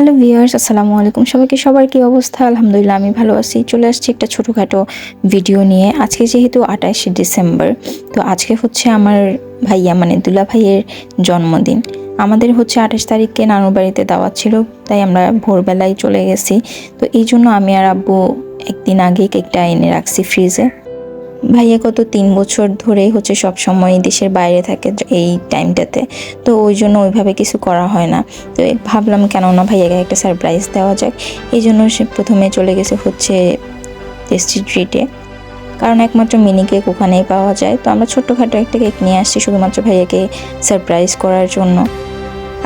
Hello viewers, আসসালামু আলাইকুম। সবাইকে সবার কি অবস্থা? আলহামদুলিল্লাহ, আমি ভালো আছি। চলে আসছি একটা ছোটোখাটো ভিডিও নিয়ে। আজকে যেহেতু আঠাশে ডিসেম্বর, তো আজকে হচ্ছে আমার ভাইয়া মানে দুলা ভাইয়ের জন্মদিন। আমাদের হচ্ছে আঠাশ তারিখকে নানুর বাড়িতে দাওয়াত ছিল, তাই আমরা ভোরবেলায় চলে গেছি। তো এই জন্য আমি আর আব্বু একদিন আগে কেকটা এনে রাখছি ফ্রিজে। ভাইয়া কত তিন বছর ধরে হচ্ছে সব সময় দেশের বাইরে থাকে এই টাইমটাতে তো ওই জন্য ওইভাবে কিছু করা হয় না। তো ভাবলাম কেননা ভাইয়াকে একটা সারপ্রাইজ দেওয়া যাক। এই জন্য সে প্রথমে চলে গেছে হচ্ছে টেস্টি ট্রিটে কারণ একমাত্র মিনি কেক ওখানেই পাওয়া যায়। তো আমরা ছোট্টখাটো একটা কেক নিয়ে আসছি শুধুমাত্র ভাইয়াকে সারপ্রাইজ করার জন্য।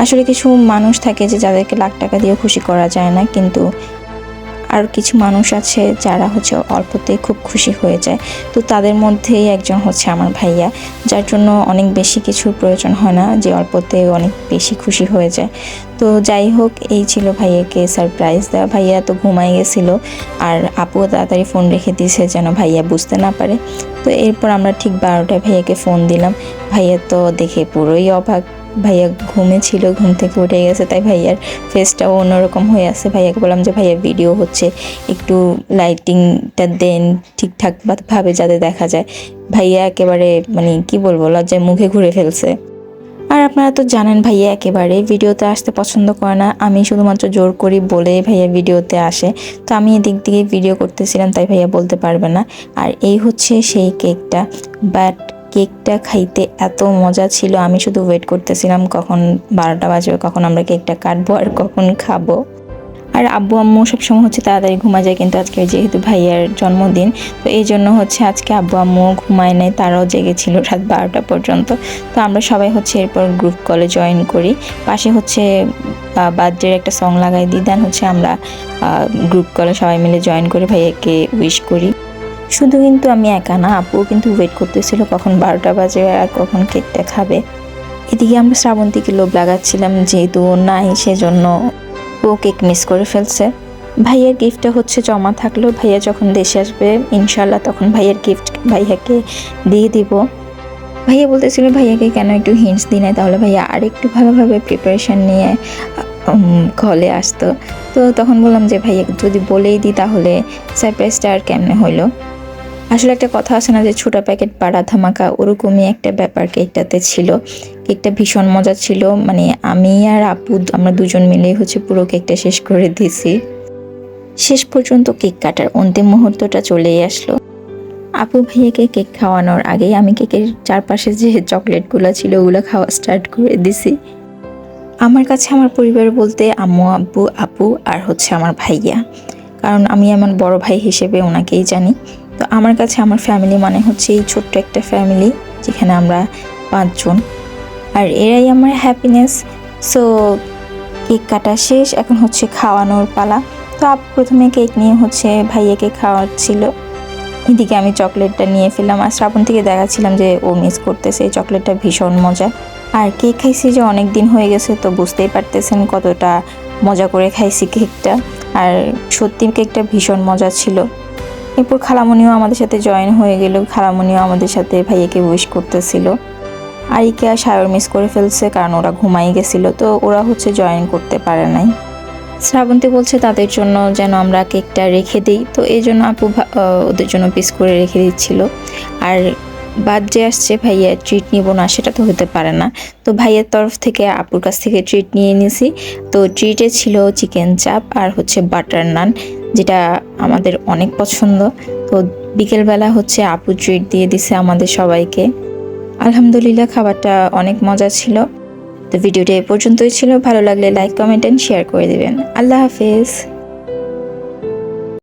আসলে কিছু মানুষ থাকে যে যাদেরকে লাখ টাকা দিয়ে খুশি করা যায় না, কিন্তু আর কিছু মানুষ আছে যারা হচ্ছে অল্পতেই খুব খুশি হয়ে যায়। তো তাদের মধ্যেই একজন হচ্ছে আমার ভাইয়া, যার জন্য অনেক বেশি কিছুর প্রয়োজন হয় না যে অল্পতে অনেক বেশি খুশি হয়ে যায়। তো যাই হোক, এই ছিল ভাইয়াকে সারপ্রাইজ দেওয়া। ভাইয়া তো ঘুমাই গেছিল আর আপুও তাড়াতাড়ি ফোন রেখে দিয়েছে যেন ভাইয়া বুঝতে না পারে। তো এরপর আমরা ঠিক বারোটায় ভাইয়াকে ফোন দিলাম। ভাইয়া তো দেখে পুরোই অবাক। ভাইয়া ঘুমে ছিল ঘুম থেকে উঠে গেছে, তাই ভাইয়ার ফেসটাও অন্যরকম হয়ে আছে। ভাইয়াকে বললাম যে, ভাইয়া ভিডিও হচ্ছে। একটু লাইটিংটা দেন ঠিকঠাক ভাবে যাতে দেখা যায়। ভাইয়া একেবারে মানে কি বলব, লজ্জায় মুখে ঘুরে ফেলছে। আর আপনারা তো জানেন, ভাইয়া একেবারে ভিডিওতে আসতে পছন্দ করে না। আমি শুধুমাত্র জোর করি বলে ভাইয়া ভিডিওতে আসে। তো আমি এদিক দিকে ভিডিও করতেছিলাম, তাই ভাইয়া বলতে পারবে না। আর এই হচ্ছে সেই কেকটা বাট কেকটা খাইতে এত মজা ছিল, আমি শুধু ওয়েট করতেছিলাম কখন বারোটা বাজবে, কখন আমরা কেকটা কাটবো আর কখন খাব। আর আব্বু আম্মু সবসময় হচ্ছে তাড়াতাড়ি ঘুমা যায়, কিন্তু আজকে যেহেতু ভাইয়ার জন্মদিন, তো এই জন্য হচ্ছে আজকে আব্বু আম্মু ঘুমায় নাই, তারাও জেগেছিল রাত বারোটা পর্যন্ত। তো আমরা সবাই হচ্ছে এরপর গ্রুপ কলে জয়েন করি। পাশে হচ্ছে বার্থডের একটা সং লাগাই দিই দেন হচ্ছে আমরা গ্রুপ কলে সবাই মিলে জয়েন করে ভাইয়াকে উইশ করি। শুধু কিন্তু আমি একা না, আপুও কিন্তু ওয়েট করতেছিল কখন বারোটা বাজে আর কখন কেকটা খাবে। এদিকে আমরা শ্রাবন্তীকে লোভ লাগাচ্ছিলাম যেহেতু নাই, সেজন্য ও কেক মিস করে ফেলছে। ভাইয়ের গিফটটা হচ্ছে জমা থাকল, ভাইয়া যখন দেশে আসবে ইনশাল্লাহ তখন ভাইয়ের গিফট ভাইয়াকে দিয়ে দিব। ভাইয়া বলতেছিল, ভাইয়াকে কেন একটু হিন্টস দিই না তাহলে ভাইয়া আর একটু ভালোভাবে প্রিপারেশান নিয়ে কলে আসতো। তো তখন বললাম যে ভাইয়া যদি বলেই দিই তাহলে সারপ্রাইজটা আর কেমনে হইল? আসলে একটা কথা আছে না যে ছোটা প্যাকেট পাড়া ধামাকা ওরকমই একটা ব্যাপার কেকটাতে ছিল। কেকটা ভীষণ মজা ছিল। মানে আমি আর আপু আমরা দুজন মিলেই হচ্ছে পুরো কেকটা শেষ করে দিয়েছি। শেষ পর্যন্ত কেক কাটার অন্তিম মুহূর্তটা চলেই আসলো। আপু ভাইয়াকে কেক খাওয়ানোর আগেই আমি কেকের চারপাশে যে চকলেটগুলো ছিল ওগুলো খাওয়া স্টার্ট করে দিছি আমার কাছে আমার পরিবার বলতে আম্মু, আব্বু, আপু আর হচ্ছে আমার ভাইয়া। কারণ আমি আমার বড় ভাই হিসেবে ওনাকেই জানি। আমার কাছে আমার ফ্যামিলি মানে হচ্ছে এই ছোট্ট একটা ফ্যামিলি যেখানে আমরা পাঁচজন। আর এরাই আমার হ্যাপিনেস সো কেক কাটা শেষ, এখন হচ্ছে খাওয়ানোর পালা। তো আপ প্রথমে কেক নিয়ে হচ্ছে ভাইয়াকে খাওয়াচ্ছিল। এদিকে আমি চকলেটটা নিয়ে ফেললাম। আর শ্রাবণ থেকে দেখাচ্ছিলাম যে ও মিস করতেছে, এই চকলেটটা ভীষণ মজা। আর কেক খাইছি যে অনেক দিন হয়ে গেছে, তো বুঝতেই পারতেছেন কতটা মজা করে খাইছি কেকটা আর সত্যি কেকটা ভীষণ মজা ছিল। এরপর খালামণিও আমাদের সাথে জয়েন হয়ে গেল। খালামণিও আমাদের সাথে ভাইয়াকে উইশ করতেছিল। আর ইকে আর সায়র মিস করে ফেলছে কারণ ওরা ঘুমাই গেছিল, তো ওরা হচ্ছে জয়েন করতে পারে নাই। শ্রাবন্তী বলছে তাদের জন্য যেন আমরা কেকটা রেখে দিই, তো এই জন্য আপু ওদের জন্য পিস করে রেখে দিচ্ছিল। আর বাদ যে আসছে, ভাইয়া ট্রিট নিব না, সেটা তো হতে পারে না। তো ভাইয়ের তরফ থেকে, আপুর কাছ থেকে ট্রিট নিয়ে নিয়েছি তো ট্রিটে ছিল চিকেন চাপ আর হচ্ছে বাটার নান যেটা আমাদের অনেক পছন্দ। তো বিকেলবেলা হচ্ছে আপু ট্রিট দিয়ে দিছে আমাদের সবাইকে। আলহামদুলিল্লাহ, খাবারটা অনেক মজা ছিল। তো ভিডিওটা এ পর্যন্তই ছিল। ভালো লাগলে লাইক কমেন্ট অ্যান্ড শেয়ার করে দেবেন। আল্লাহ হাফেজ।